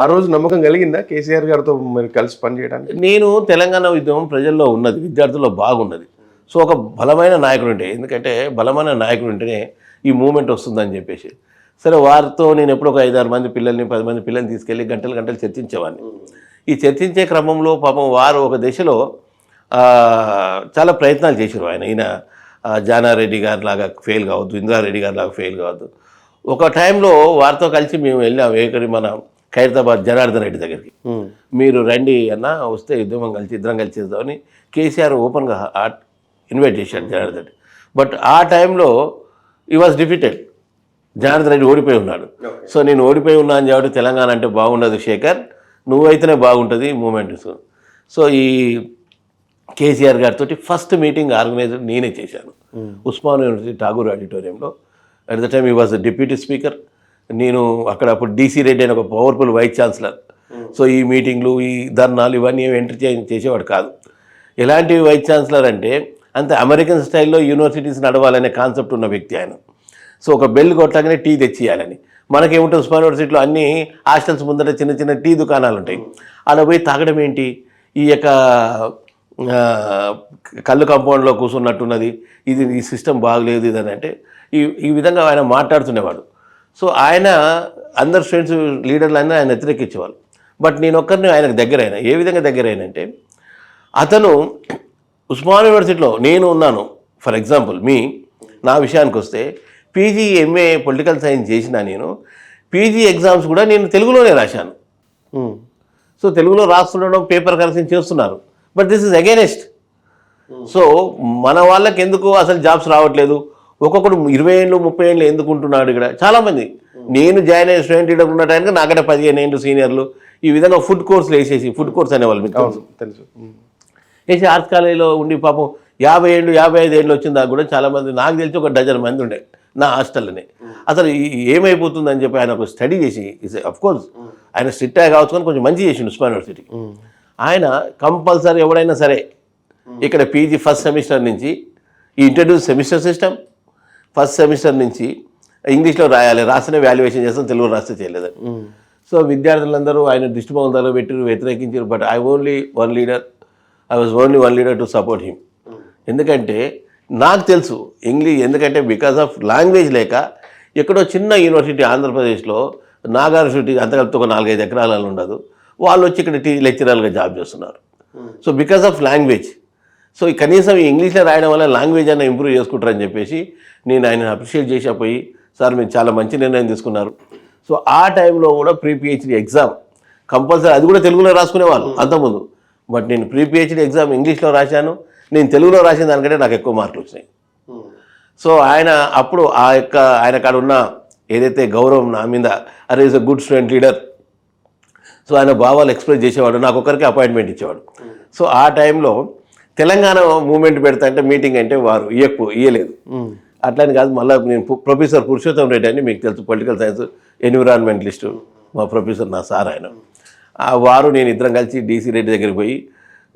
ఆ రోజు నమ్మకం కలిగిందా? కేసీఆర్ గారితో మరి కలిసి పనిచేయడానికి నేను తెలంగాణ ఉద్యమం ప్రజల్లో ఉన్నది విద్యార్థుల్లో బాగున్నది. సో ఒక బలమైన నాయకుడు ఉంటే ఎందుకంటే బలమైన నాయకుడు ఉంటేనే ఈ మూమెంట్ వస్తుందని చెప్పేసి. సరే వారితో నేను ఎప్పుడు ఒక ఐదారు మంది పిల్లల్ని పది మంది పిల్లల్ని తీసుకెళ్ళి గంటలు గంటలు చర్చించేవాడిని. ఈ చర్చించే క్రమంలో పాపం వారు ఒక దశలో చాలా ప్రయత్నాలు చేశారు ఆయన. ఈయన జానారెడ్డి గారి లాగా ఫెయిల్ కావద్దు ఇంద్రారెడ్డి గారి లాగా ఫెయిల్ కావద్దు. ఒక టైంలో వారితో కలిసి మేము వెళ్ళాం ఏకరి మన ఖైరతాబాద్ జనార్దన్ రెడ్డి దగ్గరికి. మీరు రండి అన్న వస్తే ఉద్యమం కలిసి ఇద్దరం కలిసి చేద్దామని కేసీఆర్ ఓపెన్గా ఇన్వైట్ చేశాడు జనార్దన్ రెడ్డి. బట్ ఆ టైంలో ఈ వాజ్ డిఫిటెడ్ జనార్దన్ రెడ్డి ఓడిపోయి ఉన్నాడు. సో నేను ఓడిపోయి ఉన్నాను కాబట్టి తెలంగాణ అంటే బాగుండదు శేఖర్. నువ్వైతేనే బాగుంటుంది మూమెంట్. సో ఈ కేసీఆర్ గారితో ఫస్ట్ మీటింగ్ ఆర్గనైజర్ నేనే చేశాను. ఉస్మాన్ యూనివర్సిటీ ఠాగూర్ ఆడిటోరియంలో. At the time he was deputy speaker నేను అక్కడ అప్పుడు డీసీ రెడ్డి అని ఒక పవర్ఫుల్ వైస్ ఛాన్సలర్ సో ఈ మీటింగ్లు ఈ ధర్నాలు ఇవన్నీ ఏమి ఎంటర్టైన్ చేసేవాడు కాదు. ఎలాంటి వైస్ ఛాన్సలర్ అంటే అంత అమెరికన్ స్టైల్లో యూనివర్సిటీస్ నడవాలనే కాన్సెప్ట్ ఉన్న వ్యక్తి ఆయన. సో ఒక బెల్ కొట్టగానే టీ తెచ్చియాలని మనకేముంటుంది ఉస్మాన్ యూనివర్సిటీలో అన్ని హాస్టల్స్ ముందర చిన్న చిన్న టీ దుకాణాలు ఉంటాయి. అలా పోయి తాగడం ఏంటి? ఈ యొక్క కళ్ళు కాంపౌండ్లో కూర్చున్నట్టున్నది ఇది ఈ సిస్టమ్ బాగలేదు ఇది అని అంటే ఈ ఈ విధంగా ఆయన మాట్లాడుతునేవాడు సో ఆయన అందరు స్టూడెంట్స్ లీడర్లు అయినా ఆయన వ్యతిరేకించేవాళ్ళు. బట్ నేను ఒక్కరిని ఆయనకు దగ్గర అయినా ఏ విధంగా దగ్గర అయినంటే అతను ఉస్మాన్ యూనివర్సిటీలో నేను ఉన్నాను. ఫర్ ఎగ్జాంపుల్ మీ నా విషయానికి వస్తే పీజీ ఎంఏ పొలిటికల్ సైన్స్ చేసిన నేను పీజీ ఎగ్జామ్స్ కూడా నేను తెలుగులోనే రాశాను. సో తెలుగులో రాస్తుండడం పేపర్ కరెక్షన్ చేస్తున్నారు. But this is against. So మన వాళ్ళకి ఎందుకు అసలు జాబ్స్ రావట్లేదు? ఒక్కొక్కడు ఇరవై ఏళ్ళు ముప్పై ఏళ్ళు ఎందుకు ఉంటున్నాడు ఇక్కడ? చాలామంది. నేను జాయిన్ అయిన స్టూడెంట్ ఇక్కడ ఉన్న టైంకి నాకంటే పదిహేను ఏళ్ళు సీనియర్లు. ఈ విధంగా ఫుడ్ కోర్సులు వేసేసి ఫుడ్ కోర్స్ అనేవాళ్ళు మీకు తెలుసు. వేసి ఆర్ట్స్ కాలేజీలో ఉండి పాపం యాభై ఏళ్ళు యాభై ఐదు ఏళ్ళు వచ్చిన దాకా కూడా చాలామంది నాకు తెలిసి ఒక డజన్ మంది ఉండే నా హాస్టల్లోనే. అసలు ఏమైపోతుందని చెప్పి ఆయన ఒక స్టడీ చేసి అఫ్ కోర్స్ ఆయన స్ట్రిక్ట్ కావచ్చు కానీ కొంచెం మంచి చేసిండు ఉస్మాన్ యూనివర్సిటీ. ఆయన కంపల్సరీ ఎవడైనా సరే ఇక్కడ పీజీ ఫస్ట్ సెమిస్టర్ నుంచి ఈ introduce semester system first semester నుంచి ఇంగ్లీష్లో రాయాలి రాసిన వాల్యుయేషన్ చేస్తాం తెలుగు రాస్తే చేయలేదని సో విద్యార్థులందరూ ఆయన దృష్టిమోహంలో పెట్టి వ్యతిరేకించారు but I only one leader I was only one leader to support him ఎందుకంటే నాకు తెలుసు ఇంగ్లీష్ ఎందుకంటే బికాస్ ఆఫ్ లాంగ్వేజ్ లేక ఎక్కడో చిన్న యూనివర్సిటీ ఆంధ్రప్రదేశ్లో నాగార్ యూనివర్సిటీ అంతకలిపితే ఒక నాలుగైదు ఎకరాలలో ఉండదు. వాళ్ళు వచ్చి ఇక్కడ టీ లెక్చరర్గా జాబ్ చేస్తున్నారు. So because of language so ఈ కనీసం ఈ ఇంగ్లీష్లో రాయడం వల్ల లాంగ్వేజ్ అన్న ఇంప్రూవ్ చేసుకుంటారని చెప్పేసి నేను ఆయన అప్రిషియేట్ చేసా పోయి సార్ మీరు చాలా మంచి నిర్ణయం తీసుకున్నారు. సో ఆ టైంలో కూడా ప్రీ పిహెచ్డి ఎగ్జామ్ కంపల్సరీ అది కూడా తెలుగులో రాసుకునేవాళ్ళు అంతకుముందు. బట్ నేను ప్రీ పిహెచ్డి ఎగ్జామ్ ఇంగ్లీష్లో రాశాను. నేను తెలుగులో రాసిన దానికంటే నాకు ఎక్కువ మార్కులు వచ్చినాయి. సో ఆయన అప్పుడు ఆ యొక్క ఆయన కాడ ఉన్న ఏదైతే గౌరవం నా మీద అరే is a good student leader so ఆయన భావాలు ఎక్స్ప్రెస్ చేసేవాడు నాకు ఒకరికి అపాయింట్మెంట్ ఇచ్చేవాడు. సో ఆ టైంలో తెలంగాణ మూమెంట్ పెడతా అంటే మీటింగ్ అంటే వారు ఇయ్యకు ఇయ్యలేదు. అట్లని కాదు మళ్ళీ నేను ప్రొఫెసర్ పురుషోత్తం రెడ్డి అని మీకు తెలుసు పొలిటికల్ సైన్స్ ఎన్విరాన్మెంటలిస్టు మా ప్రొఫెసర్ నా సార్ ఆయన. ఆ వారు నేను ఇద్దరం కలిసి డీసీ రెడ్డి దగ్గరికి పోయి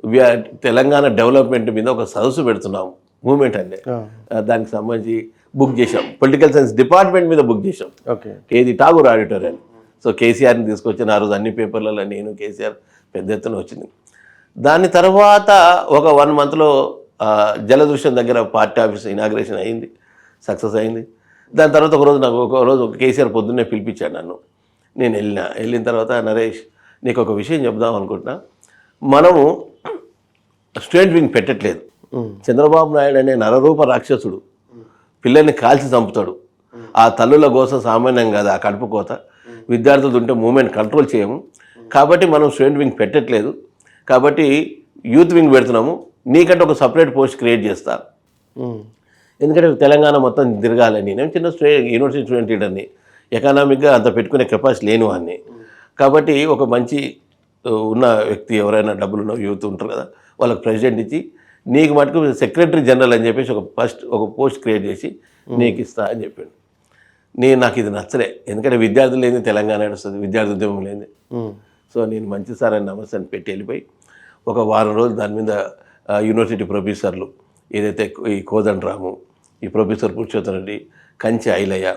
"We are- తెలంగాణ డెవలప్మెంట్ మీద ఒక సదస్సు పెడుతున్నాం మూమెంట్ అంటే. దానికి సంబంధించి బుక్ చేశాం. పొలిటికల్ సైన్స్ డిపార్ట్మెంట్ మీద బుక్ చేశాం. ఓకే. ఏది ఠాగూర్ ఆడిటోరియం. సో కేసీఆర్ని తీసుకొచ్చిన ఆ రోజు అన్ని పేపర్లలో నేను కేసీఆర్ పెద్ద ఎత్తున వచ్చింది. దాని తర్వాత ఒక వన్ మంత్లో జలదృశ్యం దగ్గర పార్టీ ఆఫీస్ ఇనాగ్రేషన్ అయింది సక్సెస్ అయింది. దాని తర్వాత ఒక రోజు నాకు ఒక రోజు ఒక కేసీఆర్ పొద్దున్నే పిలిపించాడు నన్ను. నేను వెళ్ళిన వెళ్ళిన తర్వాత నరేష్ నీకు ఒక విషయం చెప్దాం అనుకుంటున్నా. మనము స్టూడెంట్ వింగ్ పెట్టట్లేదు. చంద్రబాబు నాయుడు అనే నరరూప రాక్షసుడు పిల్లల్ని కాల్చి చంపుతాడు. ఆ తల్లుల కోసం సామాన్యం కాదు ఆ కడుపు కోత. విద్యార్థులు ఉంటే మూమెంట్ కంట్రోల్ చేయము. కాబట్టి మనం స్టూడెంట్ వింగ్ పెట్టట్లేదు. కాబట్టి యూత్ వింగ్ పెడుతున్నాము. నీకంటే ఒక సపరేట్ పోస్ట్ క్రియేట్ చేస్తా. ఎందుకంటే తెలంగాణ మొత్తం తిరగాలని. నేను చిన్న స్టూ యూనివర్సిటీ స్టూడెంట్ లీడర్ని ఎకనామిక్గా అంత పెట్టుకునే కెపాసిటీ లేని వాడిని. కాబట్టి ఒక మంచి ఉన్న వ్యక్తి ఎవరైనా డబ్బులున్న యూత్ ఉంటారు కదా వాళ్ళకి ప్రెసిడెంట్ ఇచ్చి నీకు మటుకు సెక్రటరీ జనరల్ అని చెప్పేసి ఒక ఫస్ట్ ఒక పోస్ట్ క్రియేట్ చేసి నీకు ఇస్తా అని చెప్పాడు. నేను నాకు ఇది నచ్చలే. ఎందుకంటే విద్యార్థులు లేని తెలంగాణ నడుస్తుంది విద్యార్థి ఉద్యమం లేని సో నేను మంచి సార్ అని నమస్తే అని పెట్టి వెళ్ళిపోయి ఒక వారం రోజులు దాని మీద యూనివర్సిటీ ప్రొఫెసర్లు ఏదైతే ఈ కోదండరాము ఈ ప్రొఫెసర్ పురుషోత్తమ రెడ్డి కంచె ఐలయ్య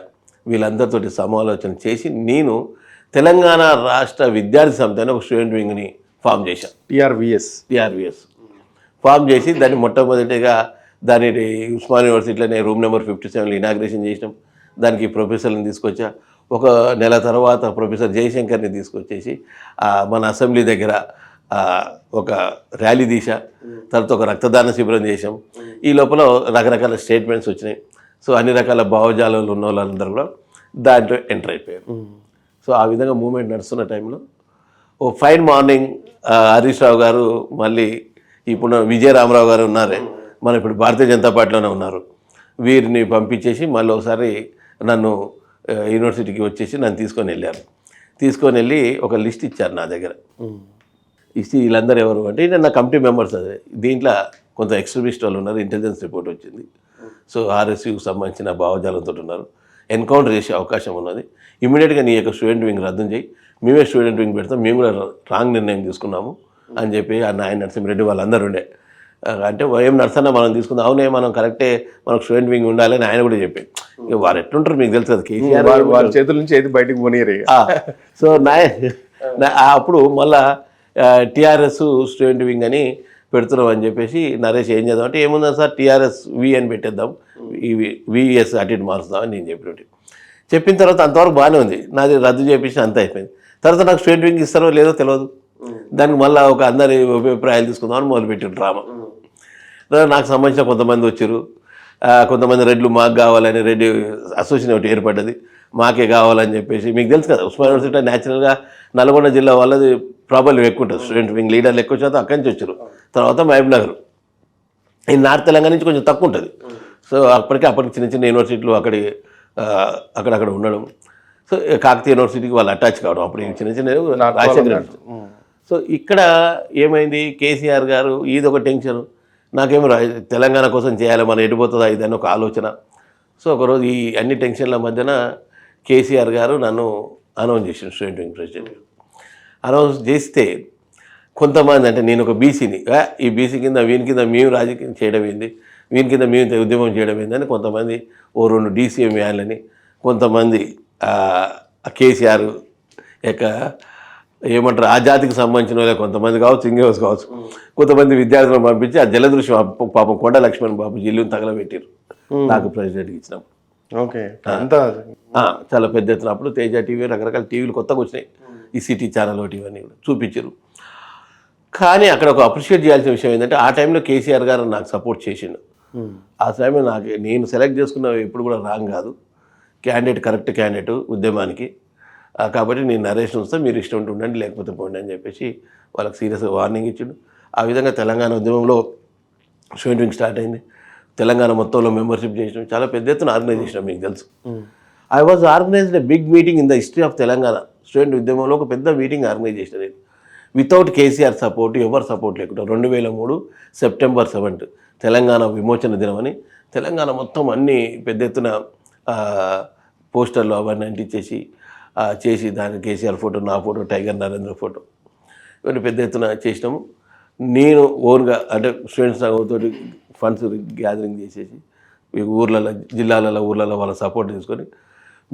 వీళ్ళందరితోటి సమాలోచన చేసి నేను తెలంగాణ రాష్ట్ర విద్యార్థి సమితి అని ఒక స్టూడెంట్ వింగ్ని ఫామ్ చేశాం. టిఆర్విఎస్. టీఆర్విఎస్. ఫామ్ చేసి దాన్ని మొట్టమొదటిగా దాని ఉస్మాన్ యూనివర్సిటీలోనే రూమ్ నెంబర్ ఫిఫ్టీ సెవెన్లో ఇనాగ్రేషన్ చేసినాం. దానికి ప్రొఫెసర్ని తీసుకొచ్చా. ఒక నెల తర్వాత ప్రొఫెసర్ జయశంకర్ని తీసుకొచ్చేసి మన అసెంబ్లీ దగ్గర ఒక ర్యాలీ తీసా తర్వాత ఒక రక్తదాన శిబిరం చేసాం ఈ లోపల రకరకాల స్టేట్మెంట్స్ వచ్చినాయి. సో అన్ని రకాల భావజాలాలు ఉన్న వాళ్ళందరూ కూడా దాంట్లో ఎంటర్ అయిపోయారు. సో ఆ విధంగా మూమెంట్ నడుస్తున్న టైంలో one fine morning Harish Rao garu మళ్ళీ ఇప్పుడు విజయ రామరావు గారు ఉన్నారే. మన ఇప్పుడు భారతీయ జనతా పార్టీలోనే ఉన్నారు. వీరిని పంపించేసి మళ్ళీ ఒకసారి నన్ను యూనివర్సిటీకి వచ్చేసి నన్ను తీసుకొని వెళ్ళారు. తీసుకొని వెళ్ళి ఒక లిస్ట్ ఇచ్చారు నా దగ్గర. ఇచ్చి వీళ్ళందరూ ఎవరు అంటే నేను నా కమిటీ మెంబర్స్ అదే. దీంట్లో కొంత ఎక్స్ట్రీమిస్ట్ వాళ్ళు ఉన్నారు ఇంటెలిజెన్స్ రిపోర్ట్ వచ్చింది. సో ఆర్ఎస్యూకి సంబంధించిన భావజాలంతో ఉన్నారు. ఎన్కౌంటర్ చేసే అవకాశం ఉన్నది. ఇమీడియట్గా నీ యొక్క స్టూడెంట్ వింగ్ రద్దు చేయి. మేమే స్టూడెంట్ వింగ్ పెడతాం మేము కూడా రాంగ్ నిర్ణయం తీసుకున్నాము అని చెప్పి ఆ నాయన నరసింహరెడ్డి వాళ్ళందరూ ఉండే. అంటే ఏం నర్సన్న మనం తీసుకుందాం. అవునే మనం కరెక్టే మనకు స్టూడెంట్ వింగ్ ఉండాలని ఆయన కూడా చెప్పాడు. వారు ఎట్లుంటారు మీకు తెలుసు కదా కేసీఆర్ వారి చేతుల నుంచి ఏది బయటకు పోనీరు. ఆ, సో నా నా- ఆ అప్పుడు మళ్ళా టీఆర్ఎస్ స్టూడెంట్ వింగ్ అని పెడుతున్నాం అని చెప్పేసి నరేష్ ఏం చేద్దాం అంటే ఏముందా సార్ టీఆర్ఎస్ వి అని పెట్టేద్దాం. విఎస్ అటు ఇటు మారుస్తాం అని నేను చెప్పినట్టు. చెప్పిన తర్వాత అంతవరకు బాగానే ఉంది. నాది రద్దు చేపించి అంత అయిపోయింది. తర్వాత నాకు స్టూడెంట్ వింగ్ ఇస్తారో లేదో తెలియదు దానికి మళ్ళీ ఒక అందరి అభిప్రాయాలు తీసుకుందాం అని మొదలుపెట్టారు డ్రామా నాకు సంబంధించిన కొంతమంది వచ్చారు. కొంతమంది రెడ్లు మాకు కావాలని రెడ్డి అసోసియేషన్ ఒకటి ఏర్పడ్డది మాకే కావాలని చెప్పేసి. మీకు తెలుసు కదా ఉస్మాన్ యూనివర్సిటీ న్యాచురల్గా నల్గొండ జిల్లా వాళ్ళది ప్రాబ్లం ఎక్కువ ఉంటుంది. స్టూడెంట్ వింగ్ లీడర్లు ఎక్కువ శాతం అక్కడి నుంచి వచ్చారు. తర్వాత మహబూబ్ నగర్. ఈ నార్త్ తెలంగాణ నుంచి కొంచెం తక్కువ ఉంటుంది. సో అప్పటికే అప్పటికి చిన్న చిన్న యూనివర్సిటీలు అక్కడి అక్కడక్కడ ఉండడం. సో కాకతీయ యూనివర్సిటీకి వాళ్ళు అటాచ్ కావడం. అప్పుడు చిన్న చిన్న రాజశేఖర. సో ఇక్కడ ఏమైంది? కేసీఆర్ గారు ఇది ఒక టెన్షన్. నాకేమో రా- తెలంగాణ కోసం చేయాలి మనం ఎడిపోతుందా ఇదని ఒక ఆలోచన. సో ఒకరోజు ఈ అన్ని టెన్షన్ల మధ్యన కేసీఆర్ గారు నన్ను అనౌన్స్ చేసిన స్టూడెంట్ వింగ్ ప్రెసిడెంట్ అనౌన్స్ చేస్తే కొంతమంది అంటే నేను ఒక బీసీని ఈ బీసీ కింద వీని కింద మేము రాజకీయం చేయడం ఏంది? వీని కింద మేము ఉద్యమం చేయడం ఏంది? అని కొంతమంది ఓ రెండు డీసీఎం యాన్లని కొంతమంది కేసీఆర్ యొక్క ఏమంటారు? ఆ జాతికి సంబంధించిన వాళ్ళే కొంతమంది కావచ్చు ఇంకేవచ్చు కావచ్చు. కొంతమంది విద్యార్థులను పంపించి ఆ జలదృశ్యం పాపం కొండ లక్ష్మణ్ బాబు జిల్లుని తగలబెట్టారు నాకు ప్రెసిడెంట్కి ఇచ్చినప్పుడు ఓకే. చాలా పెద్ద ఎత్తున అప్పుడు తేజ టీవీ రకరకాల టీవీలు కొత్తగా వచ్చినాయి. ఈ సిటీ ఛానల్ ఒకటి ఇవన్నీ కూడా చూపించారు కానీ అక్కడ ఒక అప్రిషియేట్ చేయాల్సిన విషయం ఏంటంటే ఆ టైంలో కేసీఆర్ గారు నాకు సపోర్ట్ చేసిండు. ఆ టైంలో నాకు నేను సెలెక్ట్ చేసుకున్న ఎప్పుడు కూడా రాంగ్ కాదు. క్యాండిడేట్ కరెక్ట్ క్యాండిడేట్ ఉద్యమానికి. కాబట్టి నేను నరేష్ వస్తే మీరు ఇష్టం ఉంటే ఉండండి లేకపోతే పోండి అని చెప్పేసి వాళ్ళకి సీరియస్గా వార్నింగ్ ఇచ్చిండు. ఆ విధంగా తెలంగాణ ఉద్యమంలో వింగ్ స్టార్ట్ అయింది. తెలంగాణ మొత్తంలో మెంబర్షిప్ చేసినాం చాలా పెద్ద ఎత్తున ఆర్గనైజ్ చేసినాం మీకు తెలుసు. I was organised a big meeting in the history of Telangana student ఉద్యమంలో ఒక పెద్ద మీటింగ్ ఆర్గనైజ్ చేసిన నేను. వితౌట్ కేసీఆర్ సపోర్ట్ ఎవరు సపోర్ట్ లేకుండా రెండు వేల మూడు సెప్టెంబర్ సెవెంత్ తెలంగాణ విమోచన దినం అని తెలంగాణ మొత్తం అన్ని పెద్ద ఎత్తున పోస్టర్లు అవన్నీ అంటించేసి చేసి దాని కేసీఆర్ ఫోటో నా ఫోటో టైగర్ నరేంద్ర ఫోటో. ఇవన్నీ పెద్ద ఎత్తున చేసినాము. నేను ఓన్గా అంటే స్టూడెంట్స్ తోటి ఫండ్స్ గ్యాదరింగ్ చేసేసి ఊర్లలో జిల్లాలలో ఊర్లలో వాళ్ళ సపోర్ట్ తీసుకొని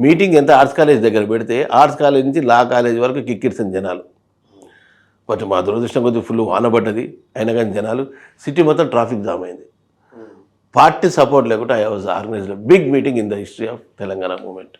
మీటింగ్ ఎంత ఆర్ట్స్ కాలేజ్ దగ్గర పెడితే ఆర్ట్స్ కాలేజ్ నుంచి లా కాలేజ్ వరకు కిక్కిరిసిన జనాలు. బట్ మా దురదృష్టం కొద్దిగా ఫుల్ వానబడ్డది అయినా కానీ జనాలు సిటీ మొత్తం ట్రాఫిక్ జామ్ అయింది. పార్టీ సపోర్ట్ లేకుండా I was organised. Big meeting in the history of Telangana movement.